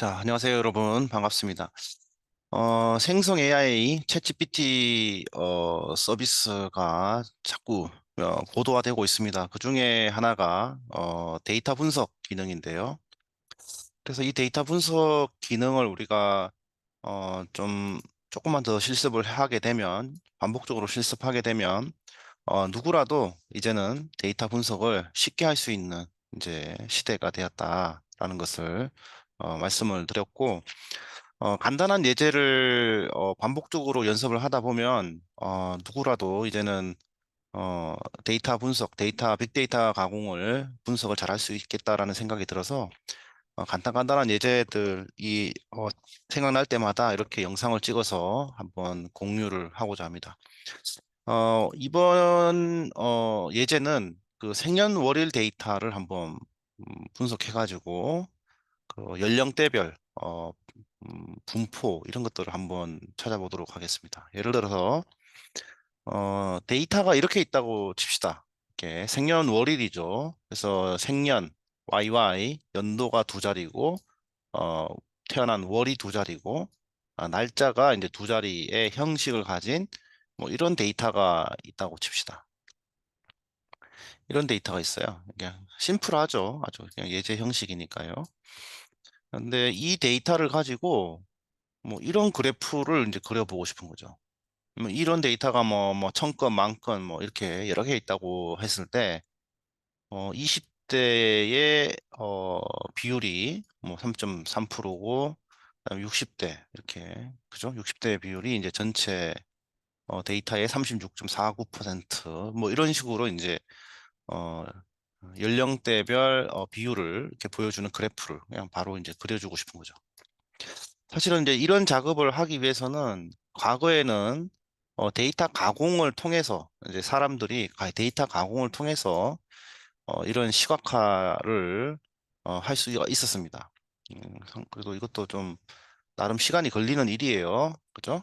자, 안녕하세요, 여러분. 반갑습니다. 어, 생성 AI 챗GPT 어, 서비스가 자꾸 어, 고도화되고 있습니다. 그 중에 하나가 어, 데이터 분석 기능인데요. 그래서 이 데이터 분석 기능을 우리가 어, 좀 조금만 더 실습을 하게 되면 반복적으로 실습하게 되면 어, 누구라도 이제는 데이터 분석을 쉽게 할 수 있는 이제 시대가 되었다라는 것을 어, 말씀을 드렸고 어, 간단한 예제를 어, 반복적으로 연습을 하다 보면 어, 누구라도 이제는 어, 데이터 분석, 데이터 빅데이터 가공을 분석을 잘 할 수 있겠다라는 생각이 들어서 어, 간단 간단한 예제들이 어, 생각날 때마다 이렇게 영상을 찍어서 한번 공유를 하고자 합니다. 어, 이번 어, 예제는 그 생년월일 데이터를 한번 음, 분석해가지고 그 연령대별 어, 음, 분포 이런 것들을 한번 찾아보도록 하겠습니다. 예를 들어서 어, 데이터가 이렇게 있다고 칩시다. 이렇게 생년월일이죠. 그래서 생년 YY 연도가 두 자리고 어, 태어난 월이 두 자리고 아, 날짜가 이제 두 자리의 형식을 가진 뭐 이런 데이터가 있다고 칩시다. 이런 데이터가 있어요. 그냥 심플하죠. 아주 그냥 예제 형식이니까요. 근데 이 데이터를 가지고 뭐 이런 그래프를 이제 그려보고 싶은 거죠. 뭐 이런 데이터가 뭐, 뭐, 천 건, 만 건, 뭐, 이렇게 여러 개 있다고 했을 때, 어, 20대의, 어, 비율이 뭐 3.3%고, 60대, 이렇게, 그죠? 60대 비율이 이제 전체, 어, 데이터의 36.49%, 뭐, 이런 식으로 이제, 어, 연령대별 어, 비율을 이렇게 보여주는 그래프를 그냥 바로 이제 그려주고 싶은 거죠. 사실은 이제 이런 작업을 하기 위해서는 과거에는 어, 데이터 가공을 통해서 이제 사람들이 가- 데이터 가공을 통해서 어, 이런 시각화를 어, 할 수가 있었습니다. 음, 상- 그래도 이것도 좀 나름 시간이 걸리는 일이에요. 그죠?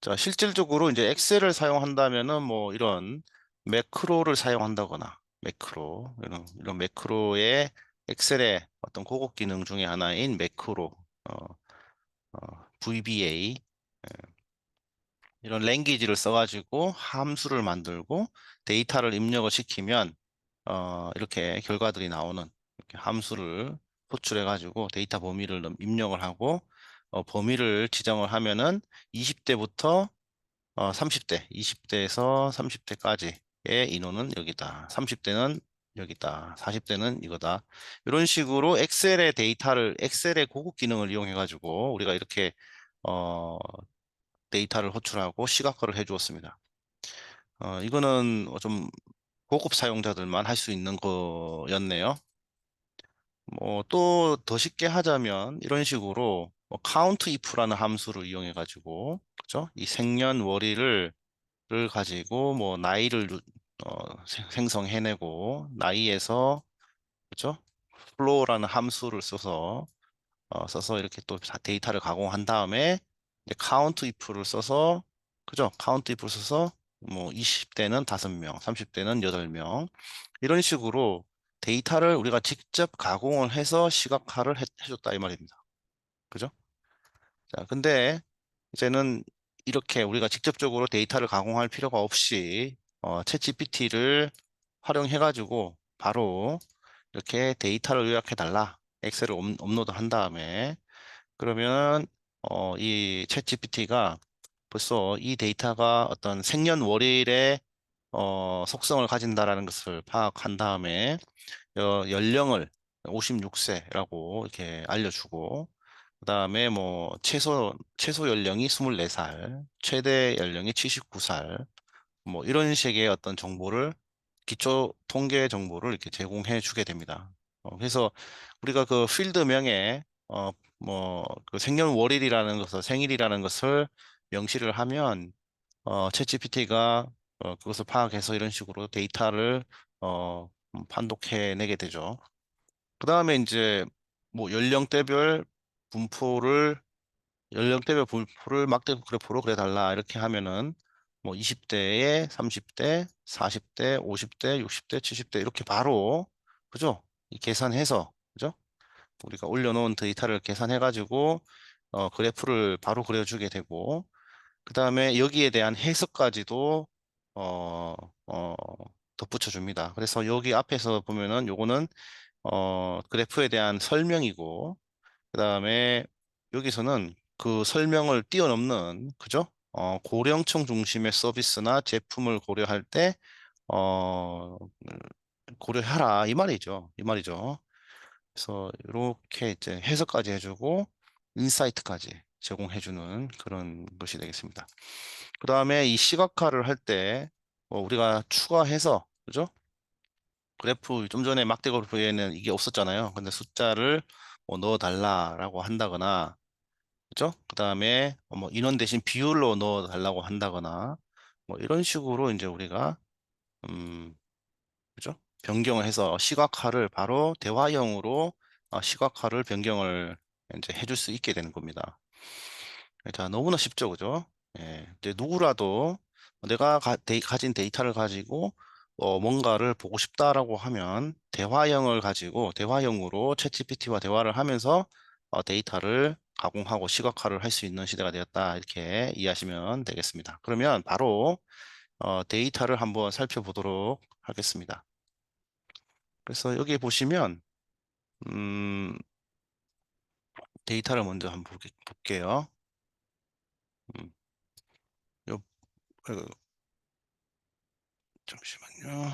자, 실질적으로 이제 엑셀을 사용한다면은 뭐 이런 매크로를 사용한다거나 매크로 이런 이런 매크로의 엑셀의 어떤 고급 기능 중에 하나인 매크로 어, 어, VBA 이런 랭귀지를 써가지고 함수를 만들고 데이터를 입력을 시키면 어, 이렇게 결과들이 나오는 이렇게 함수를 호출해가지고 데이터 범위를 넣- 입력을 하고 어, 범위를 지정을 하면은 20대부터 어, 30대, 20대에서 30대까지의 인원은 여기다. 30대는 여기다. 40대는 이거다. 이런 식으로 엑셀의 데이터를, 엑셀의 고급 기능을 이용해 가지고 우리가 이렇게 어, 데이터를 호출하고 시각화를 해 주었습니다. 어, 이거는 좀 고급 사용자들만 할 수 있는 거였네요. 뭐 또 더 쉽게 하자면 이런 식으로 뭐 count if라는 함수를 이용해 가지고 그죠? 이 생년 월일을 를 가지고 뭐 나이를 누- 어, 생- 생성해내고 나이에서 그죠? flow라는 함수를 써서 어, 써서 이렇게 또 다- 데이터를 가공한 다음에 이제 count if를 써서 그죠? count if를 써서 뭐 20대는 5명, 30대는 8명 이런 식으로 데이터를 우리가 직접 가공을 해서 시각화를 해, 해줬다 이 말입니다. 그죠? 자, 근데 이제는 이렇게 우리가 직접적으로 데이터를 가공할 필요가 없이 어, 챗GPT를 활용해가지고 바로 이렇게 데이터를 요약해달라. 엑셀을 업, 업로드 한 다음에 그러면 어, 이 챗GPT가 벌써 이 데이터가 어떤 생년월일의 어, 속성을 가진다라는 것을 파악한 다음에 어, 연령을 56세라고 이렇게 알려주고 그다음에 뭐 최소 최소 연령이 24살, 최대 연령이 79살 뭐 이런 식의 어떤 정보를 기초 통계 정보를 이렇게 제공해 주게 됩니다. 어, 그래서 우리가 그 필드명에 어, 뭐 그 생년월일이라는 것을 생일이라는 것을 명시를 하면 어, 챗GPT가 어, 그것을 파악해서 이런 식으로 데이터를 어, 음, 판독해내게 되죠. 그 다음에 이제 뭐 연령대별 분포를 연령대별 분포를 막대 그래프로 그려달라 이렇게 하면은 뭐 20대에 30대, 40대, 50대, 60대, 70대 이렇게 바로 그죠? 이 계산해서 그죠? 우리가 올려놓은 데이터를 계산해가지고 어, 그래프를 바로 그려주게 되고 그 다음에 여기에 대한 해석까지도 어, 어, 덧붙여 줍니다. 그래서 여기 앞에서 보면은 요거는 어, 그래프에 대한 설명이고 그 다음에 여기서는 그 설명을 뛰어넘는 그죠? 어, 고령층 중심의 서비스나 제품을 고려할 때 어, 고려하라 이 말이죠. 이 말이죠. 그래서 이렇게 이제 해석까지 해주고 인사이트까지 제공해주는 그런 것이 되겠습니다. 그 다음에 이 시각화를 할때 뭐 우리가 추가해서 그죠? 그래프 좀 전에 막대 그래프에는 이게 없었잖아요. 근데 숫자를 뭐 넣어달라라고 한다거나 그죠? 그 다음에 뭐 인원 대신 비율로 넣어달라고 한다거나 뭐 이런 식으로 이제 우리가 음 그죠? 변경을 해서 시각화를 바로 대화형으로 어, 시각화를 변경을 이제 해줄 수 있게 되는 겁니다. 자, 너무나 쉽죠, 그죠? 예, 이제 누구라도 내가 가, 진 데이터를 가지고 어, 뭔가를 보고 싶다라고 하면 대화형을 가지고 대화형으로 챗GPT와 대화를 하면서 어, 데이터를 가공하고 시각화를 할 수 있는 시대가 되었다 이렇게 이해하시면 되겠습니다. 그러면 바로 어, 데이터를 한번 살펴보도록 하겠습니다. 그래서 여기 보시면 음, 데이터를 먼저 한번 볼게요. 음, 요, 어, 잠시만요.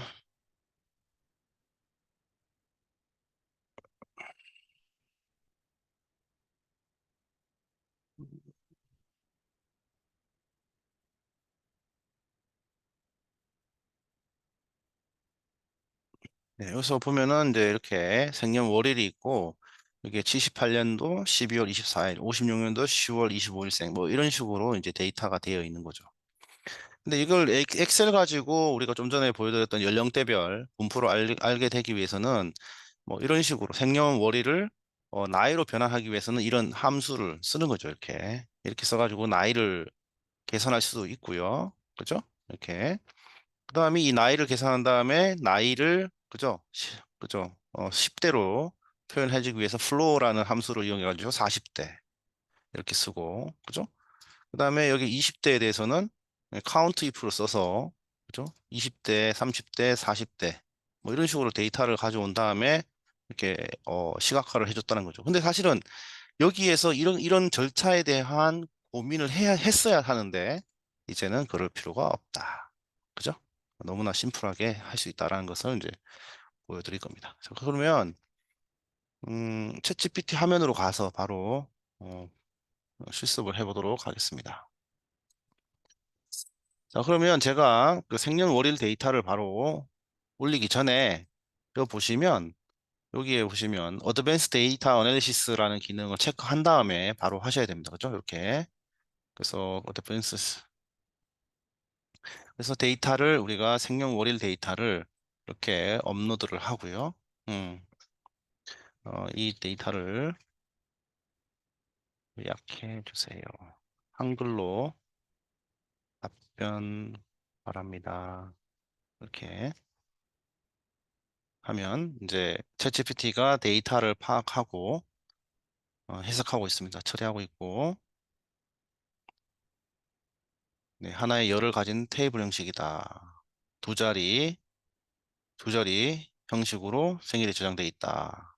네, 여기서 보면은 이제 이렇게 생년월일이 있고 이게 78년도 12월 24일, 56년도 10월 25일생 뭐 이런 식으로 이제 데이터가 되어 있는 거죠. 근데 이걸 엑셀 가지고 우리가 좀 전에 보여드렸던 연령대별 분포를 알, 알게 되기 위해서는 뭐 이런 식으로 생년월일을 어, 나이로 변환하기 위해서는 이런 함수를 쓰는 거죠. 이렇게 이렇게 써가지고 나이를 계산할 수도 있고요. 그죠? 이렇게 그 다음에 이 나이를 계산한 다음에 나이를 그죠? 그죠? 어, 10대로 표현해주기 위해서 flow라는 함수를 이용해가지고 40대 이렇게 쓰고 그죠? 그 다음에 여기 20대에 대해서는 count if를 써서 그죠? 20대, 30대, 40대 뭐 이런 식으로 데이터를 가져온 다음에 이렇게 어, 시각화를 해줬다는 거죠. 근데 사실은 여기에서 이런 이런 절차에 대한 고민을 해야 했어야 하는데 이제는 그럴 필요가 없다. 그죠? 너무나 심플하게 할 수 있다라는 것을 이제 보여드릴 겁니다. 자, 그러면 음, 챗 GPT 화면으로 가서 바로 어, 실습을 해보도록 하겠습니다. 자, 그러면 제가 그 생년월일 데이터를 바로 올리기 전에 여기 보시면 여기에 보시면 어드밴스 데이터 어널리시스라는 기능을 체크한 다음에 바로 하셔야 됩니다. 그죠? 이렇게 그래서 어드밴스 그래서 데이터를 우리가 생년월일 데이터를 이렇게 업로드를 하고요. 음, 어, 이 데이터를 요약해 주세요. 한글로 답변 바랍니다. 이렇게 하면 이제 챗GPT가 데이터를 파악하고 어, 해석하고 있습니다. 처리하고 있고 네, 하나의 열을 가진 테이블 형식이다. 두 자리, 두 자리 형식으로 생일이 저장되어 있다.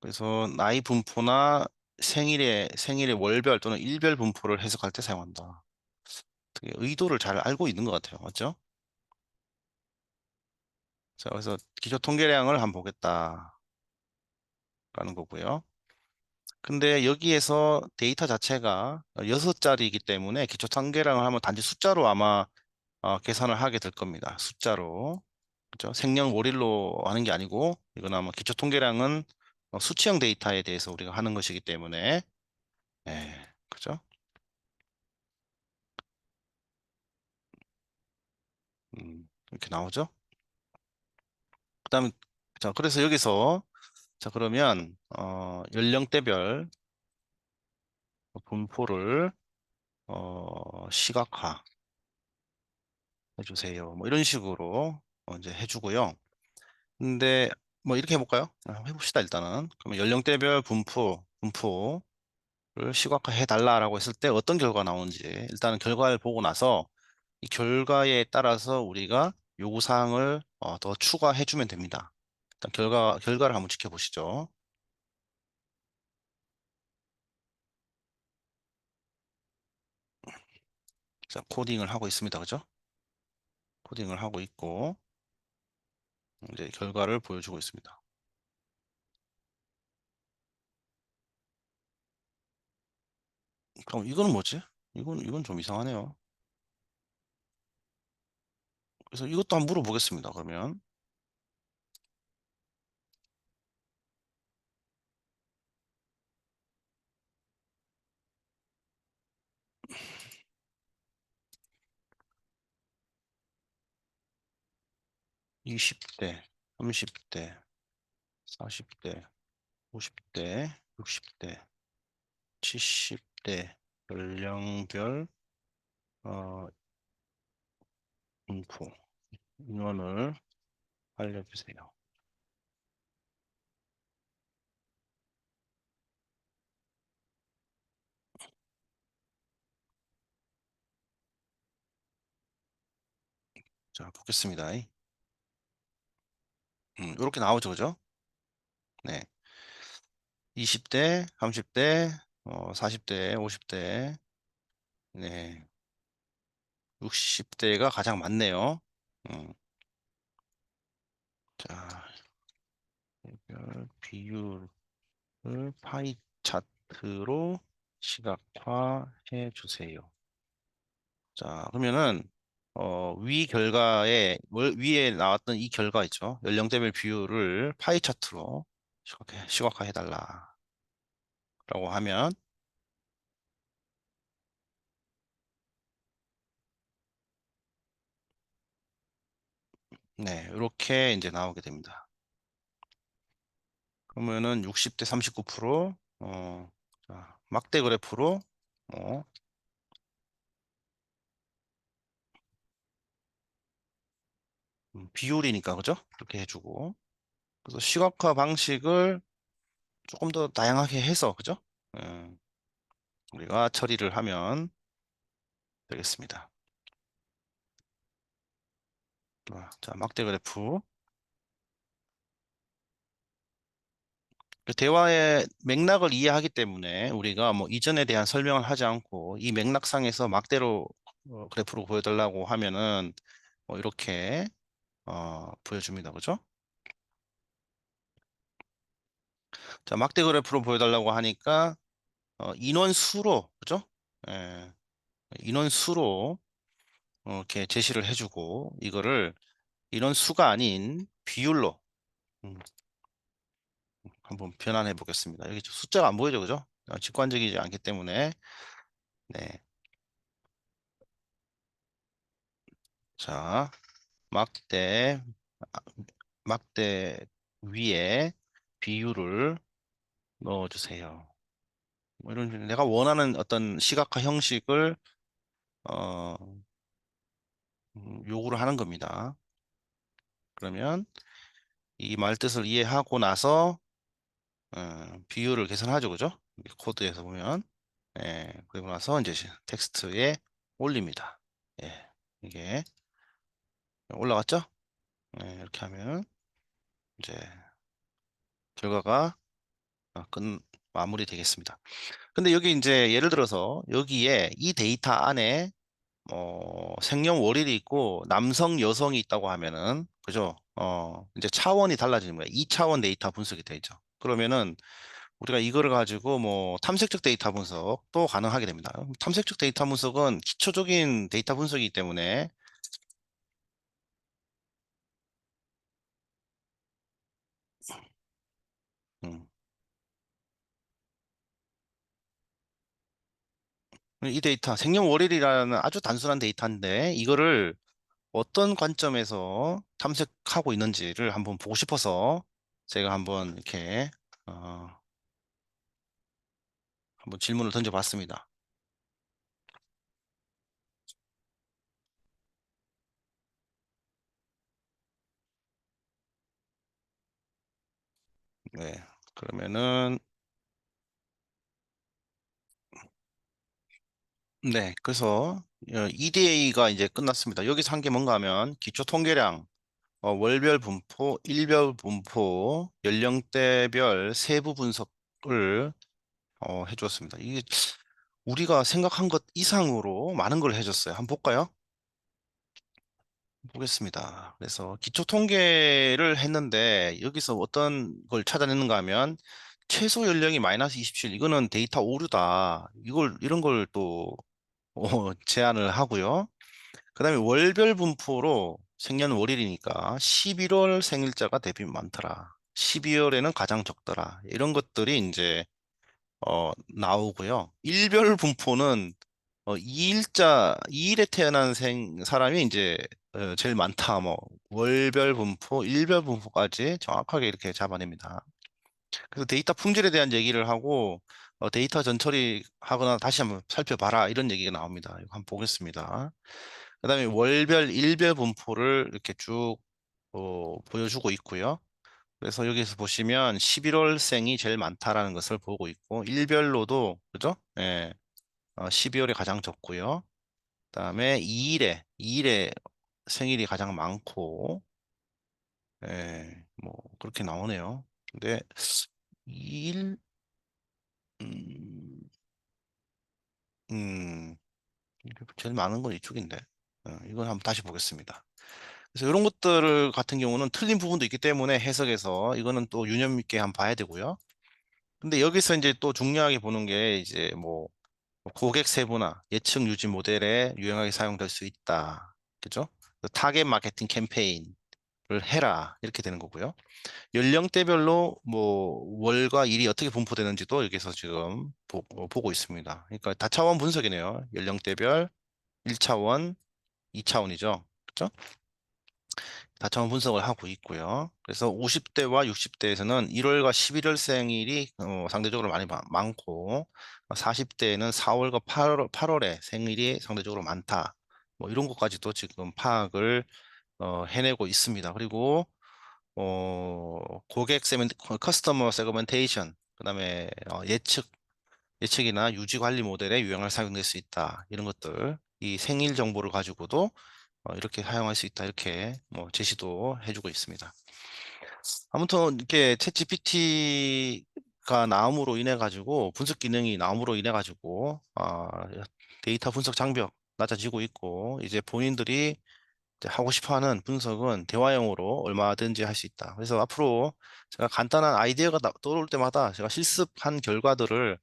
그래서 나이 분포나 생일의 생일의 월별 또는 일별 분포를 해석할 때 사용한다. 되게 의도를 잘 알고 있는 것 같아요. 맞죠? 자, 그래서 기초 통계량을 한번 보겠다. 라는 거고요. 근데 여기에서 데이터 자체가 여섯 자리이기 때문에 기초 통계량을 하면 단지 숫자로 아마 어, 계산을 하게 될 겁니다. 숫자로. 그죠? 생년 월일로 하는 게 아니고 이건 아마 기초 통계량은 어, 수치형 데이터에 대해서 우리가 하는 것이기 때문에 예, 그죠? 음, 이렇게 나오죠? 그 다음에 자 그래서 여기서 자 그러면 어, 연령대별 분포를 어, 시각화 해주세요. 뭐 이런 식으로 어, 이제 해주고요. 근데 뭐 이렇게 해볼까요? 아, 해봅시다 일단은. 그러면 연령대별 분포, 분포를 시각화 해 달라라고 했을 때 어떤 결과가 나오는지 일단은 결과를 보고 나서 이 결과에 따라서 우리가 요구 사항을 어, 더 추가해 주면 됩니다. 일단 결과, 결과를 한번 지켜보시죠. 자, 코딩을 하고 있습니다. 그죠? 코딩을 하고 있고 이제 결과를 보여주고 있습니다. 그럼 이거는 뭐지? 이건 이건 좀 이상하네요. 그래서 이것도 한번 물어보겠습니다. 그러면 20대, 30대, 40대, 50대, 60대, 70대 연령별 어, 인포 인원을 알려주세요. 자, 보겠습니다. 음, 이렇게 나오죠, 그죠? 네. 20대, 30대, 어, 40대, 50대, 네. 60대가 가장 많네요. 음. 자, 별 비율을 파이 차트로 시각화해 주세요. 자, 그러면은 어, 위 결과에 월- 위에 나왔던 이 결과 있죠. 연령대별 비율을 파이 차트로 시각화, 시각화해 달라 라고 하면 네, 이렇게 이제 나오게 됩니다. 그러면은 60대 39% 어, 자, 막대 그래프로 어, 음, 비율이니까 그죠? 이렇게 해주고 그래서 시각화 방식을 조금 더 다양하게 해서 그죠? 음, 우리가 처리를 하면 되겠습니다. 아, 자, 막대 그래프 그 대화의 맥락을 이해하기 때문에 우리가 뭐 이전에 대한 설명을 하지 않고 이 맥락상에서 막대로 어, 그래프로 보여달라고 하면은 뭐 이렇게 어, 보여줍니다. 그죠? 자, 막대 그래프로 보여달라고 하니까 어, 인원수로 그죠? 예, 인원수로 어, 이렇게 제시를 해주고 이거를 인원수가 아닌 비율로 음, 한번 변환해 보겠습니다. 여기 숫자가 안 보이죠, 그죠? 어, 직관적이지 않기 때문에 네. 자, 막대 아, 막대 위에 비율을 넣어주세요. 뭐 이런 내가 원하는 어떤 시각화 형식을 어, 음, 요구를 하는 겁니다. 그러면 이 말 뜻을 이해하고 나서 어, 비율을 계산하죠, 그죠? 코드에서 보면 예, 그리고 나서 이제 텍스트에 올립니다. 예, 이게 올라갔죠? 예, 이렇게 하면 이제 결과가 어, 끝 마무리 되겠습니다. 근데 여기 이제 예를 들어서 여기에 이 데이터 안에 어, 생년월일이 있고 남성, 여성이 있다고 하면은 그죠? 어, 이제 차원이 달라지는 거예요. 2차원 데이터 분석이 되죠. 그러면은 우리가 이거를 가지고 뭐 탐색적 데이터 분석도 가능하게 됩니다. 탐색적 데이터 분석은 기초적인 데이터 분석이기 때문에 이 데이터 생년월일이라는 아주 단순한 데이터인데 이거를 어떤 관점에서 탐색하고 있는지를 한번 보고 싶어서 제가 한번 이렇게 어, 한번 질문을 던져봤습니다. 네, 그러면은 네, 그래서 어, EDA가 이제 끝났습니다. 여기서 한 게 뭔가 하면 기초 통계량, 어, 월별 분포, 일별 분포, 연령대별 세부 분석을 어, 해주었습니다. 이게 우리가 생각한 것 이상으로 많은 걸 해줬어요. 한번 볼까요? 보겠습니다. 그래서 기초 통계를 했는데 여기서 어떤 걸 찾아내는가 하면 최소 연령이 마이너스 27 이거는 데이터 오류다. 이걸 이런 걸또 어, 제안을 하고요. 그 다음에 월별 분포로 생년월일이니까 11월 생일자가 대비 많더라. 12월에는 가장 적더라. 이런 것들이 이제 어, 나오고요. 일별 분포는 어, 2일자, 2일에 태어난 생, 사람이 이제 어, 제일 많다. 뭐 월별 분포, 일별 분포까지 정확하게 이렇게 잡아냅니다. 그래서 데이터 품질에 대한 얘기를 하고 어, 데이터 전처리 하거나 다시 한번 살펴봐라 이런 얘기가 나옵니다. 이거 한번 보겠습니다. 그 다음에 월별, 일별 분포를 이렇게 쭉 어, 보여주고 있고요. 그래서 여기서 보시면 11월생이 제일 많다라는 것을 보고 있고 일별로도 그죠? 예. 어, 12월에 가장 적고요. 그다음에 2일에 2일에 생일이 가장 많고 예. 뭐 그렇게 나오네요. 근데 2일 음, 제일 많은 건 이쪽인데 어, 이건 한번 다시 보겠습니다. 그래서 이런 것들 같은 경우는 틀린 부분도 있기 때문에 해석에서 이거는 또 유념 있게 한번 봐야 되고요. 근데 여기서 이제 또 중요하게 보는 게 이제 뭐 고객 세분화, 예측 유지 모델에 유용하게 사용될 수 있다. 그죠? 타겟 마케팅 캠페인을 해라. 이렇게 되는 거고요. 연령대별로 뭐 월과 일이 어떻게 분포되는지도 여기서 지금 보, 고 있습니다. 그러니까 다차원 분석이네요. 연령대별 1차원, 2차원이죠. 그죠? 다차원 분석을 하고 있고요. 그래서 50대와 60대에서는 1월과 11월 생일이 어, 상대적으로 많이 마- 많고 40대에는 4월과 8월, 8월에 생일이 상대적으로 많다. 뭐 이런 것까지도 지금 파악을 어, 해내고 있습니다. 그리고 어, 고객 세멘 커스터머 세그멘테이션 그다음에 어, 예측 예측이나 유지 관리 모델에 유형을 사용될 수 있다. 이런 것들 이 생일 정보를 가지고도 어, 이렇게 사용할 수 있다 이렇게 뭐 제시도 해주고 있습니다. 아무튼 이렇게 챗GPT가 나옴으로 인해 가지고 분석 기능이 나옴으로 인해 가지고 아, 데이터 분석 장벽 낮아지고 있고 이제 본인들이 하고 싶어하는 분석은 대화형으로 얼마든지 할 수 있다. 그래서 앞으로 제가 간단한 아이디어가 나- 떠오를 때마다 제가 실습한 결과들을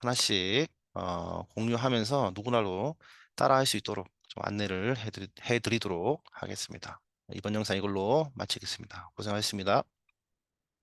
하나씩 어, 공유하면서 누구나도 따라할 수 있도록 좀 안내를 해드리, 해드리도록 하겠습니다. 이번 영상 이걸로 마치겠습니다. 고생하셨습니다.